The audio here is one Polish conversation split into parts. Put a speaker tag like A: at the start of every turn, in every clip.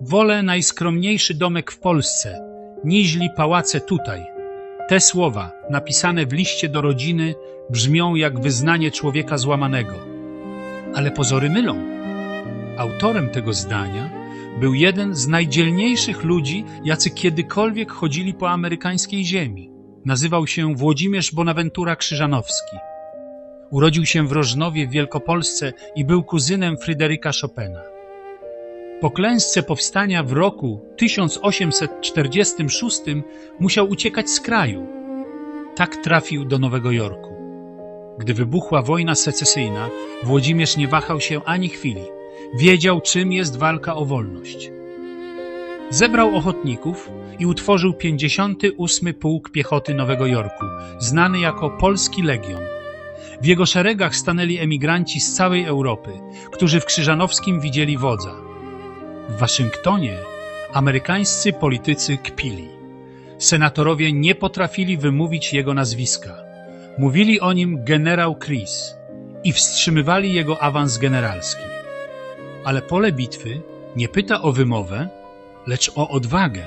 A: Wolę najskromniejszy domek w Polsce, niźli pałace tutaj. Te słowa, napisane w liście do rodziny, brzmią jak wyznanie człowieka złamanego. Ale pozory mylą. Autorem tego zdania był jeden z najdzielniejszych ludzi, jacy kiedykolwiek chodzili po amerykańskiej ziemi. Nazywał się Włodzimierz Bonaventura Krzyżanowski. Urodził się w Rożnowie w Wielkopolsce i był kuzynem Fryderyka Chopina. Po klęsce powstania w roku 1846 musiał uciekać z kraju. Tak trafił do Nowego Jorku. Gdy wybuchła wojna secesyjna, Włodzimierz nie wahał się ani chwili. Wiedział, czym jest walka o wolność. Zebrał ochotników i utworzył 58. Pułk Piechoty Nowego Jorku, znany jako Polski Legion. W jego szeregach stanęli emigranci z całej Europy, którzy w Krzyżanowskim widzieli wodza. W Waszyngtonie amerykańscy politycy kpili. Senatorowie nie potrafili wymówić jego nazwiska. Mówili o nim generał Chris i wstrzymywali jego awans generalski. Ale pole bitwy nie pyta o wymowę, lecz o odwagę.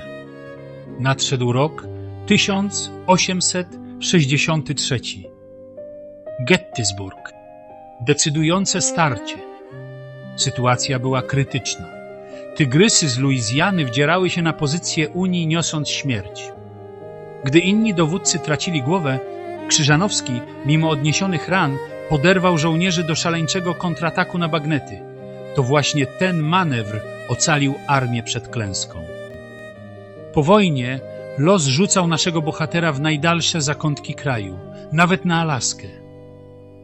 A: Nadszedł rok 1863. Gettysburg. Decydujące starcie. Sytuacja była krytyczna. Tygrysy z Luizjany wdzierały się na pozycję Unii, niosąc śmierć. Gdy inni dowódcy tracili głowę, Krzyżanowski, mimo odniesionych ran, poderwał żołnierzy do szaleńczego kontrataku na bagnety. To właśnie ten manewr ocalił armię przed klęską. Po wojnie los rzucał naszego bohatera w najdalsze zakątki kraju, nawet na Alaskę.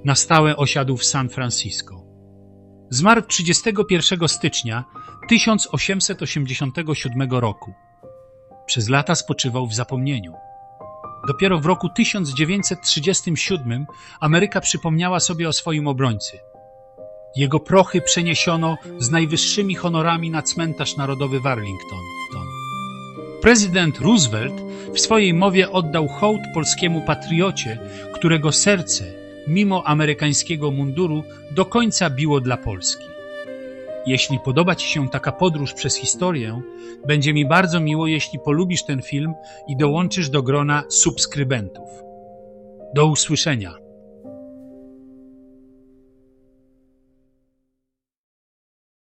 A: Na stałe osiadł w San Francisco. Zmarł 31 stycznia 1887 roku. Przez lata spoczywał w zapomnieniu. Dopiero w roku 1937 Ameryka przypomniała sobie o swoim obrońcy. Jego prochy przeniesiono z najwyższymi honorami na cmentarz narodowy w Arlington. Prezydent Roosevelt w swojej mowie oddał hołd polskiemu patriocie, którego serce, mimo amerykańskiego munduru, do końca biło dla Polski. Jeśli podoba Ci się taka podróż przez historię, będzie mi bardzo miło, jeśli polubisz ten film i dołączysz do grona subskrybentów. Do usłyszenia.